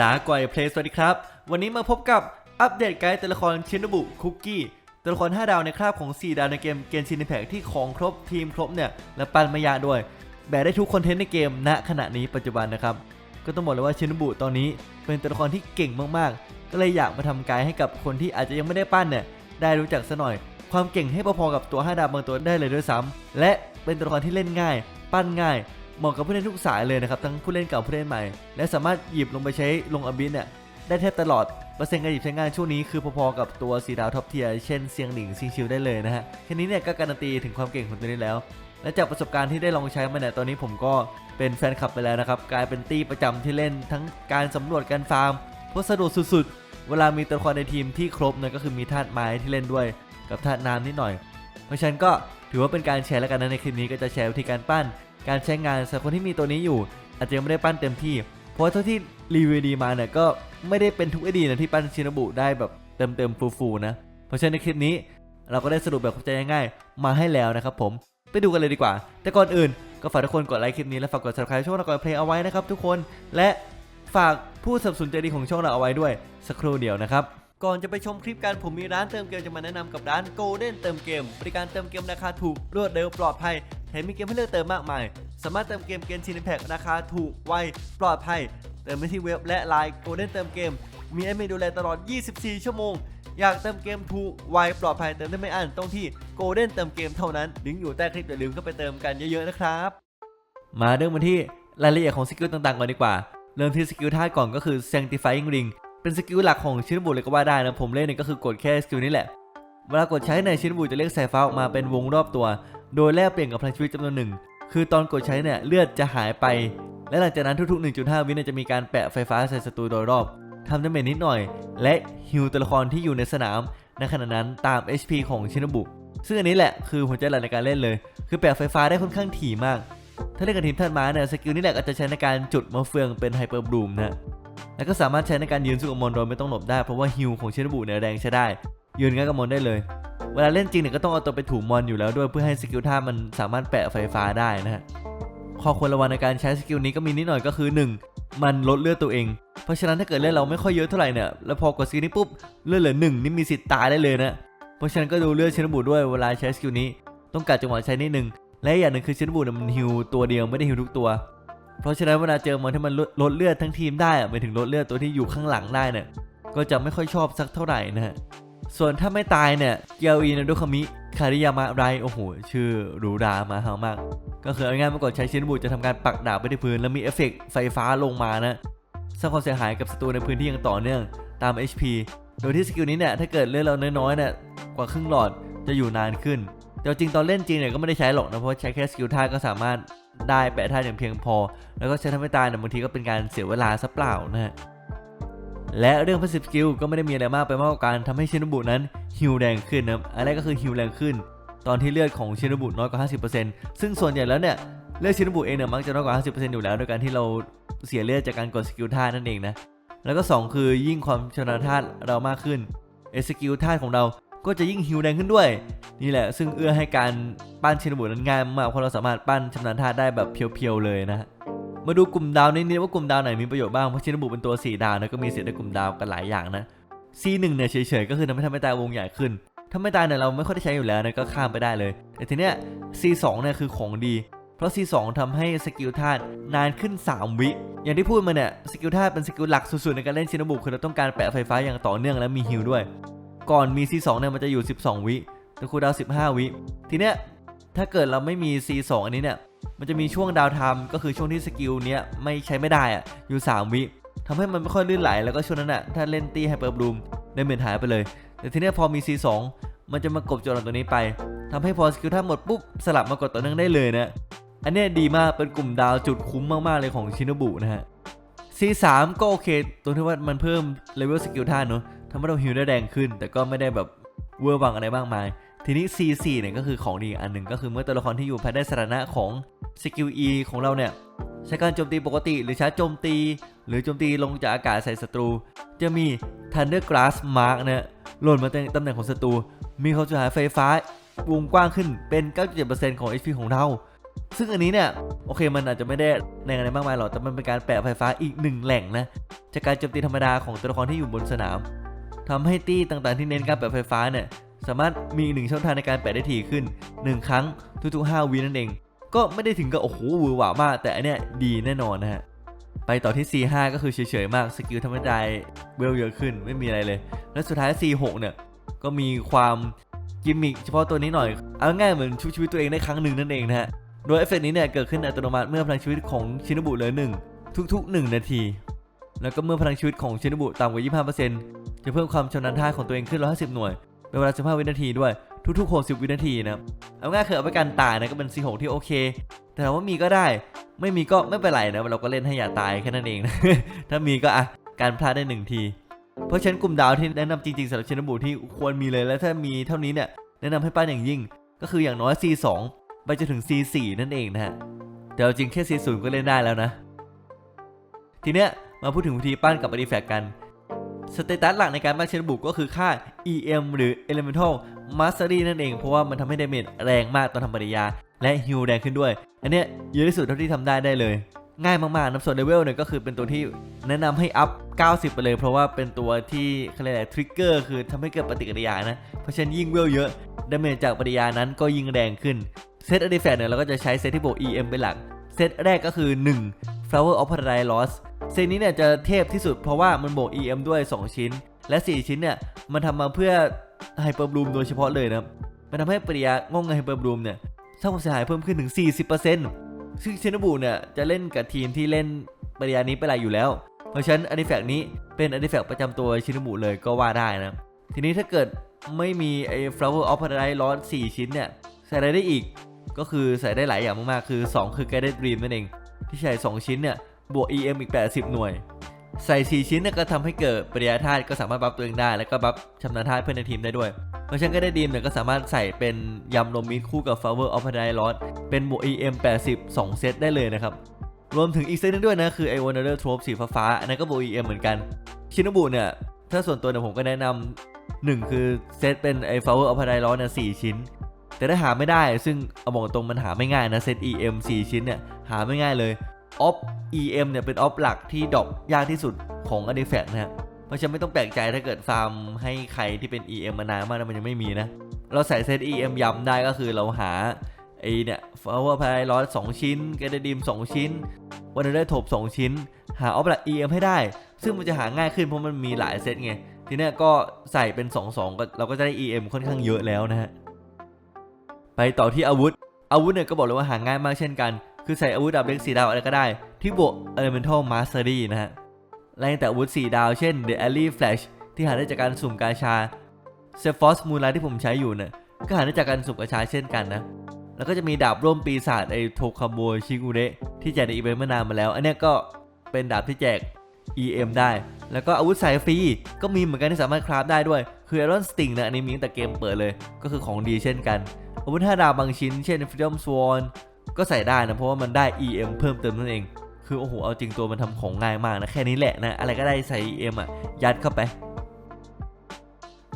ลาก่อยเพลย์สวัสดีครับ วันนี้มาพบกับอัปเดตไกด์ตัวละครชินบุคุกกี้ตัวละคร 5 ดาวในคราบของ 4 ดาวในเกมเกนชินแพกที่ของครบทีมครบเนี่ย และปันมายาด้วย แบกได้ทุกคอนเทนต์ในเกมณขณะนี้ปัจจุบันนะครับ ก็ต้องบอกเลยว่าชินบุตอนนี้เป็นตัวละครที่เก่งมากๆ ก็เลยอยากมาทำไกด์ให้กับคนที่อาจจะยังไม่ได้ปั้นเนี่ยได้รู้จักซะหน่อย ความเก่งให้พอๆกับตัว 5 ดาวบางตัวได้เลยด้วยซ้ำและเป็นตัวละครที่เล่นง่าย ปั้นง่าย เหมาะกับผู้เล่นทุกสายเลยนะครับ ทั้งผู้เล่นเก่าผู้เล่นใหม่ และสามารถหยิบลงไปใช้ลงอบิสเนี่ยได้แทบตลอดเปอร์เซ็นต์การหยิบใช้งานช่วงนี้คือพอๆกับตัวสีดาวท็อปเทียเช่นเซียงหนิงซิงชิวได้เลยนะฮะแค่นี้เนี่ยก็การันตีถึงความเก่งของตัวนี้แล้ว และจากประสบการณ์ที่ได้ลองใช้มาเนี่ยตอนนี้ผมก็เป็นแฟนคลับไปแล้วนะครับกลายเป็นตี้ประจำที่เล่นทั้งการสำรวจการฟาร์มเพราะสะดวกสุดๆ เวลามีตัวละครในทีมที่ครบเนี่ยก็คือมีธาตุไม้ที่เล่นด้วย กับธาตุน้ำนิดหน่อย ราะฉะนั้นก็ถือว่าเป็นการแชร์แล้วกันนะในคลิปนี้ก็จะแชร์วิธีการปั้น การใช้งานสำหรับคนที่มีตัวนี้อยู่ อาจจะยังไม่ได้ปั้นเต็มที่ เพราะว่าเท่าที่รีวิวดีมาเนี่ยก็ไม่ได้เป็นทุกไอดีนะที่ปั้นชินบุได้แบบเต็มเต็มๆฟูนะเพราะฉะนั้นในคลิปนี้เราก็ได้สรุปแบบเข้าใจง่ายๆมาให้แล้วนะครับผมไปดูกันเลยดีกว่า แต่ก่อนอื่นก็ฝากทุกคนกดไลค์คลิปนี้และฝากกด subscribe ช่องเราก่อนเพลงเอาไว้นะครับทุกคนและฝากผู้สนับสนุนใจดีของช่องเราเอาไว้ด้วยสักครู่เดียวนะครับ ก่อนจะไปชมคลิปกันผมมีร้านเติมเกมจะมาแนะนำกับร้าน Golden เติมเกม บริการเติมเกมราคาถูกรวดเร็วปลอดภัยแถมมีเกมให้เลือกเติมมากมาย สามารถเติมเกมเกมชินแพคราคาถูกไวปลอดภัย เติมได้ที่เว็บและไลน์ Golden เติมเกม มีแอดมินดูแลตลอด 24 ชั่วโมง อยากเติมเกมถูกไวปลอดภัยเติมได้ไม่อั้นต้องที่ Golden เติมเกมเท่านั้นลิงก์อยู่ใต้คลิปอย่าลืมเข้าไปเติมกันเยอะๆนะครับ มาเริ่มกันที่รายละเอียดของสกิลต่างๆก่อนดีกว่าเริ่มที่สกิลท่าก่อนก็คือ Sanctifying Ring เป็นสกิลหลักของชินบุเลยก็ว่าได้นะผมเล่นเนี่ยก็คือกดแค่สกิลนี้แหละ เวลากดใช้ในชินบุจะเรียกสายฟ้าออกมาเป็นวงรอบตัว โดยแลกเปลี่ยนกับพลังชีวิตจำนวนหนึ่ง คือตอนกดใช้เนี่ยเลือดจะหายไป และหลังจากนั้นทุกๆ 1.5 วิเนี่ยจะมีการแปะไฟฟ้าใส่ศัตรูโดยรอบทำดาเมจนิดหน่อย และฮิวตัวละครที่อยู่ในสนามในขณะนั้นตาม HP ของชินบุซึ่งอันนี้แหละคือหัวใจหลักในการเล่นเลย คือแปะไฟฟ้าได้ค่อนข้างถี่มาก ถ้าเล่นกับทีมท่านม้าเนี่ยสกิลนี้แหละก็จะใช้ในการจุดมะเฟืองเป็นไฮเปอร์บลูมนะ แล้วก็สามารถใช้ในการยืนสู้กับมอนโดยไม่ต้องหลบได้เพราะว่าฮิลของเชนบุเนี่ยแรงใช้ได้ ยืนงั้นกับมอนได้เลย เวลาเล่นจริงเนี่ยก็ต้องเอาตัวไปถูมอนอยู่แล้วด้วยเพื่อให้สกิลท่ามันสามารถแปะไฟฟ้าได้นะฮะข้อควรระวังในการใช้สกิลนี้ก็มีนิดหน่อยก็คือ 1. มันลดเลือดตัวเอง เพราะฉะนั้นถ้าเกิดเล่นเราไม่ค่อยเยอะเท่าไหร่เนี่ยแล้วพอกดสกิลนี้ปุ๊บเลือดเหลือหนึ่งนี่มีสิทธิ์ตายได้เลยนะเพราะฉะนั้นก็ดูเลือดเชนบุด้วยเวลาใช้สกิลนี้ ต้องการจังหวะใช้นิดนึงและอย่างหนึ่งคือเชนบุเนี่ยมันฮิลตัวเดียวไม่ได้ฮิลทุกตัว เพราะฉะนั้นเวลาเจอมอนที่มันลดเลือดทั้งทีมได้อะหมายถึงลดเลือดตัวที่อยู่ข้างหลังได้เนี่ยก็จะไม่ค่อยชอบสักเท่าไหร่นะฮะส่วนถ้าไม่ตายเนี่ยเกียวอีนาโดคามิคาริยามะไรโอ้โหชื่อหรูรามาเฮามาก ก็คือเอาง่ายเมื่อก่อนใช้ชินบุจะทำการปักดาบไปที่พื้น แล้วมีเอฟเฟกต์ไฟฟ้าลงมานะสร้างความเสียหายกับศัตรูในพื้นที่อย่างต่อเนื่องตาม HP โดยที่สกิลนี้เนี่ยถ้าเกิดเลือดเราน้อยๆเนี่ยกว่าครึ่งหลอดจะอยู่นานขึ้นแต่จริงตอนเล่นจริงเนี่ยก็ไม่ได้ใช้หรอกนะเพราะใช้แค่สกิลท่าก็สามารถ ได้แปะท่าอย่างเพียงพอ แล้วก็ใช้ทำให้ตายเนี่ยบางทีก็เป็นการเสียเวลาซะเปล่านะฮะและเรื่องพาสซีฟสกิลก็ไม่ได้มีอะไรมากไปมากกว่าการทำให้ชินบุนั้นฮิลแรงขึ้นนะอันแรกก็คือฮิลแรงขึ้น ตอนที่เลือดของชินบุน้อยกว่า 50%ซึ่งส่วนใหญ่แล้วเนี่ยเลือดชินบุเองเนี่ยมักจะน้อยกว่า 50%อยู่แล้วโดยการที่เราเสียเลือดจากการกดสกิลท่านั่นเองนะแล้วก็ 2 คือยิ่งความชำนาญท่าเรามากขึ้นเอสกิลท่าของเรา ก็จะยิ่งฮิลแรงขึ้นด้วย นี่แหละ ซึ่งเอื้อให้การปั้นชินบุนั้นง่ายมากเพราะเราสามารถปั้นชำนาญท่าได้แบบเพียวๆเลยนะมาดูกลุ่มดาวนิดๆว่ากลุ่มดาวไหนมีประโยชน์บ้างเพราะชินบุเป็นตัว4ดาวนะก็มีสิทธิ์ได้กลุ่มดาวกันหลายอย่างนะ C1 เนี่ยเฉยๆก็คือทำให้ทำให้ตาวงใหญ่ขึ้นถ้าไม่ตายเนี่ยเราไม่ค่อยได้ใช้อยู่แล้วนะก็ข้ามไปได้เลย แต่ทีเนี้ย C2 เนี่ยคือของดี เพราะ C2 ทำให้สกิลธาตุนานขึ้น 3 วิ อย่างที่พูดมาเนี่ยสกิลธาตุเป็นสกิลหลักสุดๆในการเล่นชินบุคือเราต้องการแปะไฟฟ้าอย่างต่อเนื่องและมีฮิลด้วย ก่อนมี C2 เนี่ยมันจะอยู่ 12 วิแต่คูดาว15 วิ ทีเนี้ยถ้าเกิดเราไม่มี C2 อันนี้เนี่ย มันจะมีช่วงดาวไทม์ก็คือช่วงที่สกิลเนี้ยไม่ใช้ไม่ได้อะอยู่ 3 วิทำให้มันไม่ค่อยลื่นไหล แล้วก็ช่วงนั้นอะถ้าเล่นตีไฮเปอร์บลูมได้เมนหายไปเลย แต่ทีเนี้ยพอมี C2 มันจะมากบจรตัวนี้ไปทำให้พอสกิลท่าหมดปุ๊บสลับมากดต่อเนื่องได้เลยนะ อันเนี้ยดีมากเป็นกลุ่มดาวจุดคุ้มมากๆเลยของชินบุนะฮะ C3 ก็โอเคตรงที่ว่ามันเพิ่มเลเวลสกิลท่าเนอะ ทำให้เราฮิลได้แรงขึ้น แต่ก็ไม่ได้แบบเวอร์วังอะไรมากมาย ทีนี้ C4 เนี่ยก็คือของดีอันหนึ่งก็คือเมื่อตัวละครที่อยู่ภายใต้สถานะของสกิล E ของเราเนี่ยใช้การโจมตีปกติหรือชาร์จโจมตี หรือโจมตีลงจากอากาศใส่ศัตรู จะมี Thunder Glass Mark เนี่ยหล่นมาในตำแหน่งของศัตรูมีความเสียหายไฟฟ้าวงกว้างขึ้นเป็น 97%ของ HP ของเรา ซึ่งอันนี้เนี่ย โอเคมันอาจจะไม่ได้แรงอะไรมากมายหรอก แต่มันเป็นการแปะไฟฟ้าอีกหนึ่งแหล่งนะ จากการโจมตีธรรมดาของตัวละครที่อยู่บนสนาม ทำให้ตี้ต่างๆที่เน้นการแปะไฟฟ้าเนี่ยสามารถมีหนึ่งช่องทางในการแปะได้ถี่ขึ้น 1 ครั้งทุกๆ 5 วินั่นเอง ก็ไม่ได้ถึงกับโอ้โหหวือหวามาก แต่อันเนี้ยดีแน่นอนนะฮะไปต่อที่ C5 ก็คือเฉยๆมากสกิลทำให้ได้เวลเยอะขึ้นไม่มีอะไรเลย และสุดท้าย C6 เนี่ยก็มีความกิมมิคเฉพาะตัวนี้หน่อย เอาง่ายเหมือนชุบชีวิตตัวเองได้ครั้งหนึ่งนั่นเองนะฮะ โดยเอฟเฟกต์นี้เนี่ยเกิดขึ้นอัตโนมัติเมื่อพลังชีวิตของชินบุเหลือหนึ่งทุกๆ 1 นาที แล้วก็เมื่อพลังชีวิตของชินบุต่ำกว่า 25%จะเพิ่มความชำนาญท่าของตัวเองขึ้น 150 หน่วย เป็นเวลา 15 วินาทีด้วย ทุกๆ 60 วินาทีนะครับเอาง่ายคือเอาไปกันตายนะก็เป็น C6 ที่โอเค แต่ถามว่ามีก็ได้ ไม่มีก็ไม่เป็นไรนะ เราก็เล่นให้อย่าตายแค่นั้นเองนะ ถ้ามีก็อะ การพลาดได้หนึ่งที เพราะฉะนั้นกลุ่มดาวที่แนะนำจริงๆสำหรับชินบุที่ควรมีเลย และถ้ามีเท่านี้เนี่ยแนะนำให้ป้านอย่างยิ่ง ก็คืออย่างน้อย C2 ไปจนถึง C4 นั่นเองนะฮะแต่เอาจริงแค่ C0 ก็เล่นได้แล้วนะ ทีเนี้ย มาพูดถึงวิธีปั้นกับอ r ิแฟกต์กันสเตตัสหลักในการปั้นเชนบุกก็คือค่า EM หรือ Elemental Mastery นั่นเอง เพราะว่ามันทำให้ดาเมจแรงมากตอนทำปฏิกิริยา และฮิลแรงขึ้นด้วย อันเนี้ยเยอะที่สุดเท่าที่ทำได้ได้เลย ง่ายมากๆน้ำส่วนเลเวลเนี่ยก็คือเป็นตัวที่แนะนำให้อัพ 90 ไปเลย เพราะว่าเป็นตัวที่เขาเรียกอะไรทริกเกอร์คือทำให้เกิดปฏิกิริยานะ เพราะฉะนั้นยิ่งเวลเยอะดาเมจจากปฏิกิริยานั้นก็ยิ่งแรงขึ้นเซตอ r ิแฟกเนี่ยเราก็จะใช้เซตที่บวก EM เป็นหลักเซตแรกก็คือ 1 Flower of Paradise Lost เซตนี้เนี่ยจะเทพที่สุดเพราะว่ามันบวก EM ด้วย 2 ชิ้น และ 4 ชิ้นเนี่ยมันทำมาเพื่อไฮเปอร์บลูมโดยเฉพาะเลยนะมันทำให้ปริยางงไฮเปอร์บลูมเนี่ยสร้างความเสียหายเพิ่มขึ้นถึง 40%ซึ่งเชนบูเนี่ยจะเล่นกับทีมที่เล่นปริยานี้ไปหลายอยู่แล้ว เพราะฉะนั้นอนิแฟกต์นี้เป็นอนิแฟกต์ประจำตัวชินบุเลยก็ว่าได้นะ ทีนี้ถ้าเกิดไม่มีไอ้ flower of paradise lost 4ชิ้นเนี่ย ใส่อะไรได้อีก ก็คือใส่ได้หลายอย่างมากๆ คือ 2 คือ guided dream นั่นเอง ที่ใส่ 2 ชิ้นเนี่ย บวก EM อีก 80 หน่วย ใส่ 4 ชิ้นก็ทำให้เกิดปริยาธาตุก็สามารถบัฟตัวเองได้ แล้วก็บัฟชำนาญธาตุเพื่อนในทีมได้ด้วย เพราะฉะนั้นก็ได้ดีมเนี่ยก็สามารถใส่เป็นยำโรมิคู่กับ flower of paradise lost เป็นบวก EM 80 2 เซตได้เลยนะครับ รวมถึงอีกเซตหนึงด้วยนะคือไอวอร์เดอร์ทรอปสีฟ้าๆอันนั้นก็บวก EM เหมือนกัน ชินบุเนี่ยถ้าส่วนตัวเนี่ยผมก็แนะนำหนึ่งคือเซตเป็นไอ้ flower of paradise lost เนี่ยสชิ้นแต่ถ้าหาไม่ได้ซึ่งเอาบอกตรงมันหาไม่ง่ายนะเซต EM 4 ชิ้นเนี่ยหาไม่ง่ายเลย ออฟ EM เนี่ยเป็นออฟหลักที่ดรอปยากที่สุดของ Artifact นะฮะเพราะฉะนั้นไม่ต้องแปลกใจถ้าเกิดฟาร์มให้ใครที่เป็น EM มานานมากแล้วมันยังไม่มีนะ เราใส่เซต EM ย้ำได้ก็คือเราหาไอเนี่ย flower paradise lost 2ชิ้น g a d e d i m 2ชิ้นวันได้ทบ2ชิ้น หาออฟหลัก EM ให้ได้ ซึ่งมันจะหาง่ายขึ้นเพราะมันมีหลายเซตไงทีนี้ก็ใส่เป็น 2 2ก็เราก็จะได้ EM ค่อนข้างเยอะแล้วนะฮะไปต่อที่อาวุธ อาวุธเนี่ยก็บอกเลยว่าหาง่ายมากเช่นกัน คือใส่อาวุธดาบเล็กสีดาวอะไรก็ได้ ที่บวก Elemental Mastery นะฮะไล่ตั้งแต่อาวุธ4ดาวเช่น The Alley Flash ที่หาได้จากการสุ่มกาชา s e p h o s Moonlight ที่ผมใช้อยู่เนี่ยก็หาได้จากการสุ่มกาชาเช่นกันนะแล้วก็จะมีดาบร่วมปีศาจไอโทคาโมชิกุเระที่แจกในอีเวนต์เมื่อนานมาแล้ว อันนี้ก็เป็นดาบที่แจก EM ได้ แล้วก็อาวุธสายฟรีก็มีเหมือนกันที่สามารถคราฟได้ด้วย คือ Iron Sting นะอันนี้มีตั้งแต่เกมเปิดเลย ก็คือของดีเช่นกัน อาวุธ5ดาวบางชิ้น เช่น Freedom Sworn ก็ใส่ได้นะเพราะว่ามันได้ EM เพิ่มเติมนั่นเอง คือโอ้โหเอาจริงตัวมันทำของง่ายมากนะแค่นี้แหละนะอะไรก็ได้ใส่ EM อะยัดเข้าไป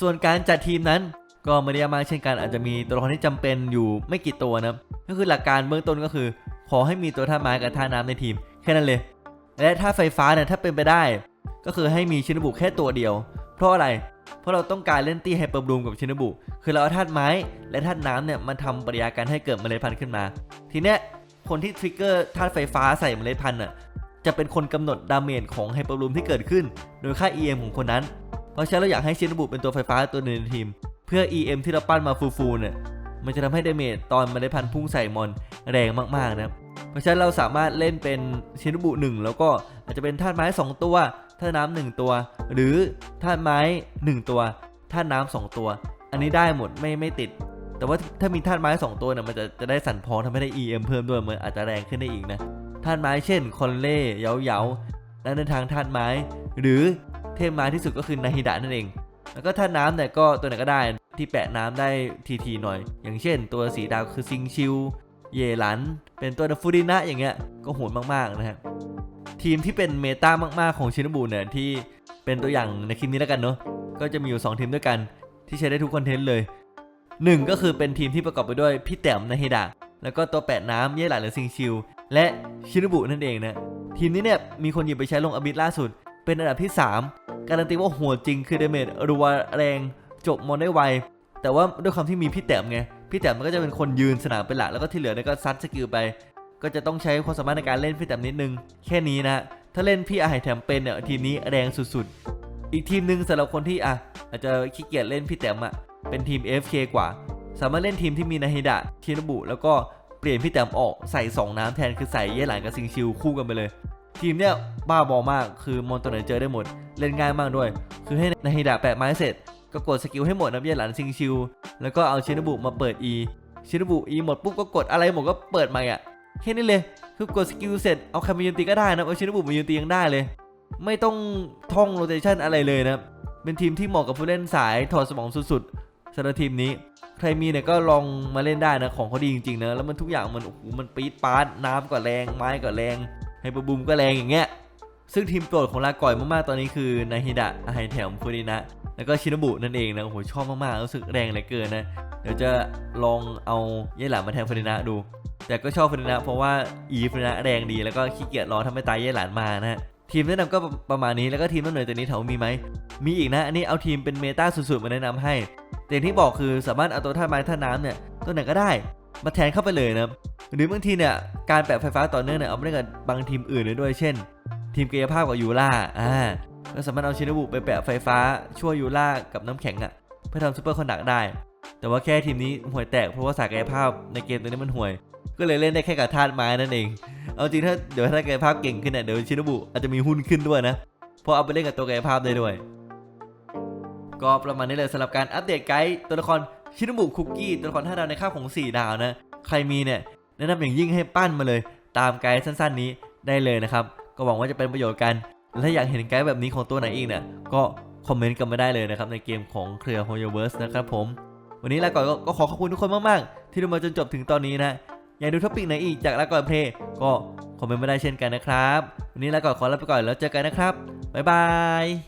ส่วนการจัดทีมนั้นก็ไม่ได้มากเช่นกันอาจจะมีตัวละครที่จำเป็นอยู่ไม่กี่ตัวนะก็คือหลักการเบื้องต้นก็คือ ขอให้มีตัวท่าไม้กับท่าน้ำในทีมแค่นั้นเลย และท่าไฟฟ้าเนี่ยถ้าเป็นไปได้ ก็คือให้มีชินบุแค่ตัวเดียว เพราะอะไร เพราะเราต้องการเล่นตี้ไฮเปอร์บลูมกับชินบุ คือเราเอาธาตุไม้ และธาตุน้ำเนี่ยมันทำปฏิกิริยาการให้เกิดเมล็ดพันธุ์ขึ้นมา ทีเนี้ยคนที่ทริกเกอร์ธาตุไฟฟ้าใส่เมล็ดพันธุ์น่ะจะเป็นคนกำหนดดาเมจของไฮเปอร์บลูมที่เกิดขึ้น โดยค่า EM ของคนนั้น เพราะฉะนั้นเราอยากให้ชินบุเป็นตัวไฟฟ้าตัวหนึ่งในทีม เพื่อ EM ที่เราปั้นมาฟูๆเนี่ยมันจะทำให้ดาเมจตอนเมล็ดพันธุ์พุ่งใส่มอนแรงมากๆนะเพราะฉะนั้นเราสามารถเล่นเป็นชินบุหนึ่งแล้วก็อาจจะเป็นธาตุไม้ 2 ตัว ธาตุน้ำหนึ่งตัว หรือธาตุไม้ 1 ตัวธาตุน้ำสองตัว อันนี้ได้หมดไม่ไม่ติด แต่ว่าถ้ามีธาตุไม้2ตัวเนี่ยมันจะจะได้สั่นพองทำให้ได้ EM เพิ่มด้วยมันอาจจะแรงขึ้นได้อีกนะธาตุไม้เช่นคอนเล่เยาเยาและในทางธาตุไม้ หรือเทพไม้ที่สุดก็คือนาฮิดะนั่นเอง แล้วก็ธาตุน้ำเนี่ยก็ตัวไหนก็ได้ที่แปะน้ำได้ทีๆหน่อย อย่างเช่น ตัวสีดาวคือซิงชิว เยหลัน เป็นตัวฟูรินะอย่างเงี้ยก็โหดมากๆนะฮะทีมที่เป็นเมตามากๆของชินบุเนี่ยที่เป็นตัวอย่างในคลิปนี้แล้วกันเนาะก็จะมีอยู่ 2 ทีมด้วยกัน ที่ใช้ได้ทุกคอนเทนต์เลย 1 ก็คือเป็นทีมที่ประกอบไปด้วยพี่แต้มนาฮิดะแล้วก็ตัวแปดน้ำเย่หลานหรือซิงชิว และชินบุนั่นเองนะทีมนี้เนี่ยมีคนหยิบไปใช้ลงอบิดล่าสุด เป็นอันดับที่ 3 การันตีว่าโหดจริงคือเดเมจรัวแรงจบมอนได้ไวแต่ว่าด้วยความที่มีพี่แต้มไง พี่แต้มมันก็จะเป็นคนยืนสนามเป็นหลักแล้วก็ที่เหลือเนี่ยก็ซัดสกิลไป ก็จะต้องใช้ความสามารถในการเล่นพี่แต้มนิดนึง แค่นี้นะถ้าเล่นพี่อาไหแถมเป็นเนี่ยทีมนี้แรงสุดๆ อีกทีมหนึ่งสำหรับคนที่อะอาจจะขี้เกียจเล่นพี่แต้มอะเป็นทีม FK กว่า สามารถเล่นทีมที่มีนาฮิดะชินบุ แล้วก็เปลี่ยนพี่แต้มออกใส่ 2 น้ำแทนคือใส่เย่หลานกับซิงชิวคู่กันไปเลย ทีมเนี้ยบ้าบอมากคือมอนตัวไหนเจอได้หมด เล่นง่ายมากด้วย คือให้นาฮิดะแปะไม้เสร็จ ก็กดสกิลให้หมดนะเย่หลานซิงชิว แล้วก็เอาชินบุมาเปิด E ชินบุ E หมดปุ๊บก็กดอะไรหมดก็เปิดใหม่อะแค่นี้เลยคือกดสกิลเสร็จเอาใครมายืนตีก็ได้นะเอาชินบุมายืนตียังได้เลย ไม่ต้องท่องโรเตชันอะไรเลยนะเป็นทีมที่เหมาะกับผู้เล่นสายถอดสมองสุดๆสำหรับทีมนี้ ใครมีเนี่ยก็ลองมาเล่นได้นะของเขาดีจริงๆนะแล้วมันทุกอย่างมันโอ้โหมันปี๊ดปาร์ตน้ำก็แรงไม้ก็แรงไฮเปอร์บูมก็แรงอย่างเงี้ยซึ่งทีมโปรดของลาก่อยมากๆตอนนี้คือนาฮิดะไฮแถมฟูรินะ แล้วก็ชินบุนั่นเองนะโอ้โหชอบมากๆรู้สึกแรงเหลือเกินนะเดี๋ยวจะลองเอาเย่หลานมาแทนฟูรินะดู แต่ก็ชอบฟูรินะเพราะว่าอีฟูรินะแรงดีแล้วก็ขี้เกียจรอทำให้ตายเย่หลานมานะทีมแนะนำก็ประมาณนี้แล้วก็ทีมต้นหน่วยตัวนี้แถวมีไหมมีอีกนะอันนี้เอาทีมเป็นเมตาสุดๆมาแนะนำให้แต่ที่บอกคือสามารถเอาตัวท่าไม้ท่าน้ำเนี่ยตัวไหนก็ได้มาแทนเข้าไปเลยนะหรือบางทีเนี่ยการแปะไฟฟ้าต่อเนื่องเนี่ยเอาไปเล่นกับบางทีมอื่นได้ด้วยเช่น ทีมกายภาพกับยูล่าอ่าก็สามารถเอาชินบุไปแปะไฟฟ้าช่วยยูล่ากับน้ำแข็งอะ่ะ เพื่อทำซูเปอร์คอนดักได้ แต่ว่าแค่ทีมนี้ห่วยแตกเพราะว่าสายกายภาพในเกมตัวนี้มันห่วย ก็เลยเล่นได้แค่กับธาตุไม้นั่นเอง เอาจริงถ้าเดี๋ยวถ้ากายภาพเก่งขึ้นเนี่ยเดี๋ยวชินบุอาจจะมีหุ้นขึ้นด้วยนะ เพราะเอาไปเล่นกับตัวกายภาพได้ด้วย ก็ประมาณนี้เลยสำหรับการอัปเดตไกด์ตัวละครชินบุคุกกี้ตัวละคร5ดาวในค่าของ 4 ดาวนะ ใครมีเนี่ยแนะนำอย่างยิ่งให้ปั้นมาเลย ตามไกด์สั้น ๆ นี้ได้เลยนะครับ ก็หวังว่าจะเป็นประโยชน์กัน และอยากเห็นไกด์แบบนี้ของตัวไหนอีกเนี่ย ก็คอมเมนต์กันไม่ได้เลยนะครับในเกมของเครือ h o y o v e r s e นะครับผม วันนี้ลาก่อนก็ขอขอบคุณทุกคนมากๆ ที่ดูมาจนจบถึงตอนนี้นะ อยากดูท็อปิกไหนอีกจากลาก่อนเพลย์ก็คอมเมนต์ไม่ได้เช่นกันนะครับ วันนี้ลาก่อนขอลาไปก่อนแล้วเจอกันนะครับบ๊ายบาย